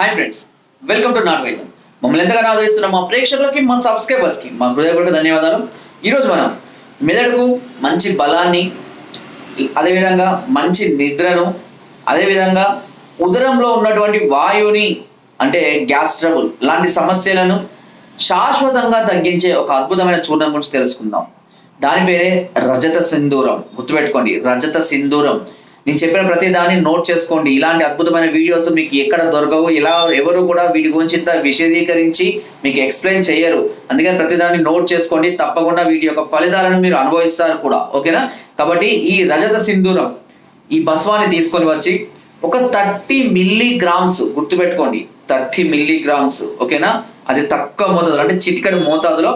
Hi friends welcome to నాట్ వైద్యం మమ్మల్ని ఎంతగానో ఆదరిస్తున్న మా ప్రేక్షకులకి మా సబ్స్క్రైబర్స్కి మా హృదయపూర్వక ధన్యవాదాలు. ఈరోజు మనం మెదడుకు మంచి బలాన్ని అదేవిధంగా మంచి నిద్రను అదేవిధంగా ఉదరంలో ఉన్నటువంటి వాయువుని అంటే గ్యాస్ ట్రబుల్ లాంటి సమస్యలను శాశ్వతంగా తగ్గించే ఒక అద్భుతమైన చూర్ణం గురించి తెలుసుకుందాం. దాని పేరే రజత సింధూరం. గుర్తుపెట్టుకోండి రజత సింధూరం. నేను చెప్పిన ప్రతి దాన్ని నోట్ చేసుకోండి. ఇలాంటి అద్భుతమైన వీడియోస్ మీకు ఎక్కడ దొరకవు ఇలా ఎవరు కూడా వీటి గురించి ఇంత విశదీకరించి మీకు ఎక్స్ప్లెయిన్ చేయరు అందుకని ప్రతి దాన్ని నోట్ చేసుకోండి. తప్పకుండా వీటి యొక్క ఫలితాలను మీరు అనుభవిస్తారు కూడా. ఓకేనా? కాబట్టి ఈ రజత సింధూరం ఈ భస్వాన్ని తీసుకొని వచ్చి ఒక థర్టీ మిల్లీ గ్రామ్స్ గుర్తుపెట్టుకోండి. థర్టీ మిల్లీ గ్రామ్స్ ఓకేనా? అది తక్కువ మోతాదులో అంటే చిటికడి మోతాదులో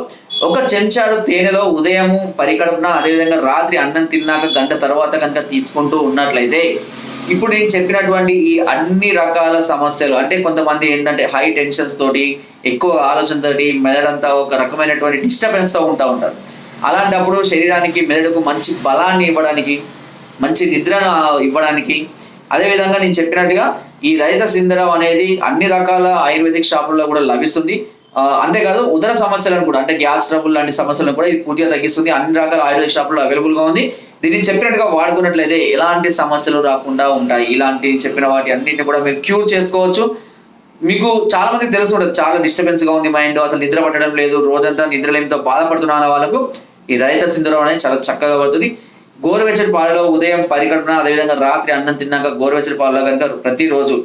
ఒక చెంచాడు తేనెలో ఉదయము పరికడుపున అదేవిధంగా రాత్రి అన్నం తిన్నాక గంట తర్వాత కనుక తీసుకుంటూ ఉన్నట్లయితే ఇప్పుడు నేను చెప్పినటువంటి ఈ అన్ని రకాల సమస్యలు అంటే కొంతమంది ఏంటంటే హై టెన్షన్స్ తోటి ఎక్కువ ఆలోచనతోటి మెదడంతా ఒక రకమైనటువంటి డిస్టర్బెన్స్తో ఉంటా ఉంటారు. అలాంటప్పుడు శరీరానికి మెదడుకు మంచి బలాన్ని ఇవ్వడానికి మంచి నిద్రను ఇవ్వడానికి అదేవిధంగా నేను చెప్పినట్టుగా ఈ రైత సింధరం అనేది అన్ని రకాల ఆయుర్వేదిక్ షాపుల్లో కూడా లభిస్తుంది. అంతేకాదు ఉదర సమస్యలను కూడా అంటే గ్యాస్ ట్రబుల్ లాంటి సమస్యలను కూడా ఇది పూర్తిగా తగ్గిస్తుంది. అన్ని రకాల ఆయుర్వేద షాపుల్లో అవైలబుల్గా ఉంది. దీన్ని చెప్పినట్టుగా వాడుకున్నట్లయితే ఎలాంటి సమస్యలు రాకుండా ఉంటాయి. ఇలాంటి చెప్పిన వాటి అన్నింటిని కూడా మీరు క్యూర్ చేసుకోవచ్చు. మీకు చాలా మందికి తెలుసు ఉండదు చాలా డిస్టర్బెన్స్గా ఉంది మైండ్ అసలు నిద్ర పట్టడం లేదు రోజంతా నిద్రలేమితో బాధపడుతున్న వాళ్ళకు ఈ రైత సింధూరం అనేది చాలా చక్కగా పడుతుంది. గోరువెచ్చటి పాలలో ఉదయం పరికల్పన అదేవిధంగా రాత్రి అన్నం తిన్నాక గోరువెచ్చటి పాలలో కనుక ప్రతిరోజు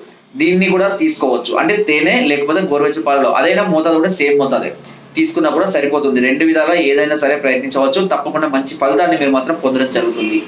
దీన్ని కూడా తీసుకోవచ్చు. అంటే తేనె లేకపోతే గోరువెచ్చ పాలలో. అదైనా మోతాదు కూడా సేమ్ మోతాదే. తీసుకున్నా కూడా సరిపోతుంది. రెండు విధాలా ఏదైనా సరే ప్రయత్నించవచ్చు. తప్పకుండా మంచి ఫలితాన్ని మీరు మాత్రం పొందడం జరుగుతుంది.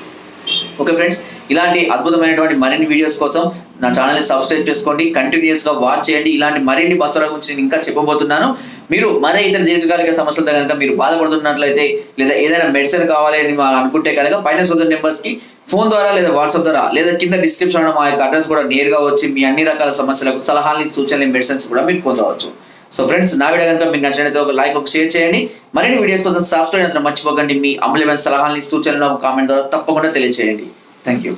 ఓకే ఫ్రెండ్స్ ఇలాంటి అద్భుతమైనటువంటి మరిన్ని వీడియోస్ కోసం నా ఛానల్ని సబ్స్క్రైబ్ చేసుకోండి కంటిన్యూస్గా వాచ్ చేయండి. ఇలాంటి మరిన్ని బస్సుల గురించి నేను ఇంకా చెప్పబోతున్నాను. మీరు మరే ఇతర దీర్ఘకాలిక సమస్యలతో కనుక మీరు బాధపడుతున్నట్లయితే లేదా ఏదైనా మెడిసిన్ కావాలి అని అనుకుంటే కనుక పైన సోదరు నెంబర్స్కి ఫోన్ ద్వారా లేదా వాట్సాప్ ద్వారా లేదా కింద డిస్క్రిప్షన్లో మా యొక్క అడ్రస్ కూడా నేరుగా వచ్చి మీ అన్ని రకాల సమస్యలకు సలహాలు సూచనలు మెడిసిన్స్ కూడా మీరు పొందవచ్చు. సో ఫ్రెండ్స్ నా వీడియో కనుక మీకు నచ్చినట్లయితే ఒక లైక్ ఒక షేర్ చేయండి. మరిన్ని వీడియోస్ కోసం సబ్స్క్రైబ్ అయినంత మర్చిపోకండి. మీ అమూల్యమైన సలహాలని సూచనలు కామెంట్ ద్వారా తప్పకుండా తెలియజేయండి థ్యాంక్ యూ